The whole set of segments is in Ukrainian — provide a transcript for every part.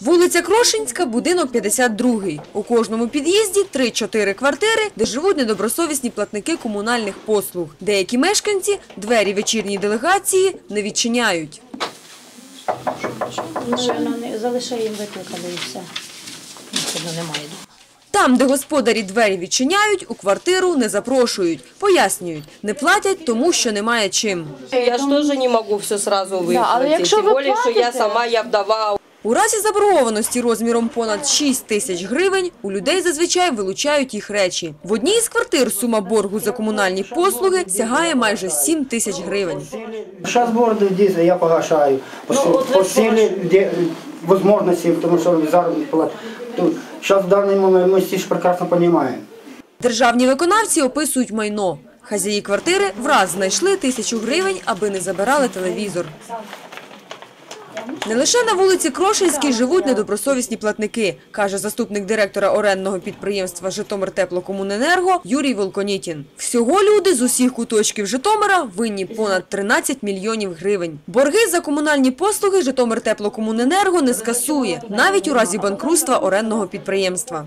Вулиця Крошинська, будинок 52. У кожному під'їзді 3-4 квартири, де живуть недобросовісні платники комунальних послуг. Деякі мешканці двері вечірньої делегації не відчиняють. Їм викликали і все. Нікого немає. Там, де господарі двері відчиняють, у квартиру не запрошують. Пояснюють, не платять, тому що немає чим. Я ж тоже не могу все сразу выплатить. але якщо Тем ви более, что я сама, я вдова. У разі заборгованості розміром понад 6 тисяч гривень у людей зазвичай вилучають їх речі. В одній із квартир сума боргу за комунальні послуги сягає майже 7 тисяч гривень. Сейчас борды здесь я погашаю. По, Ну, по силе де- возможности, потому что заработная плата. Сейчас в данный момент мы здесь прекрасно понимаем. Державні виконавці описують майно. Хазяї квартири враз знайшли тисячу гривень, аби не забирали телевізор. Не лише на вулиці Крошинській живуть недобросовісні платники, каже заступник директора орендного підприємства «Житомиртеплокомуненерго» Юрій Волконітін. Всього люди з усіх куточків Житомира винні понад 13 мільйонів гривень. Борги за комунальні послуги «Житомиртеплокомуненерго» не скасує, навіть у разі банкрутства орендного підприємства.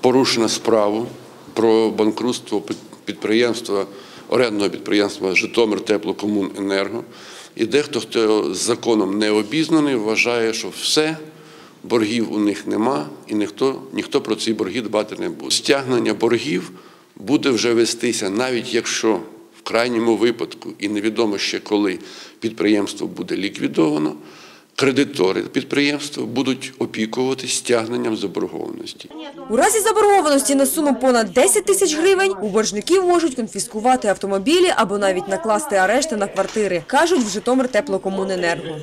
порушено справу про банкрутство підприємства, орендного підприємства Житомир Теплокомуненерго. І дехто, хто з законом не обізнаний, вважає, що все, боргів у них нема, і ніхто, ніхто про ці борги дбати не буде. Стягнення боргів буде вже вестися, навіть якщо в крайньому випадку, і невідомо ще коли підприємство буде ліквідовано, кредитори підприємства будуть опікуватись стягненням заборгованості. У разі заборгованості на суму понад 10 тисяч гривень у боржників можуть конфіскувати автомобілі або навіть накласти арешти на квартири, кажуть в Житомир теплокомуненерго.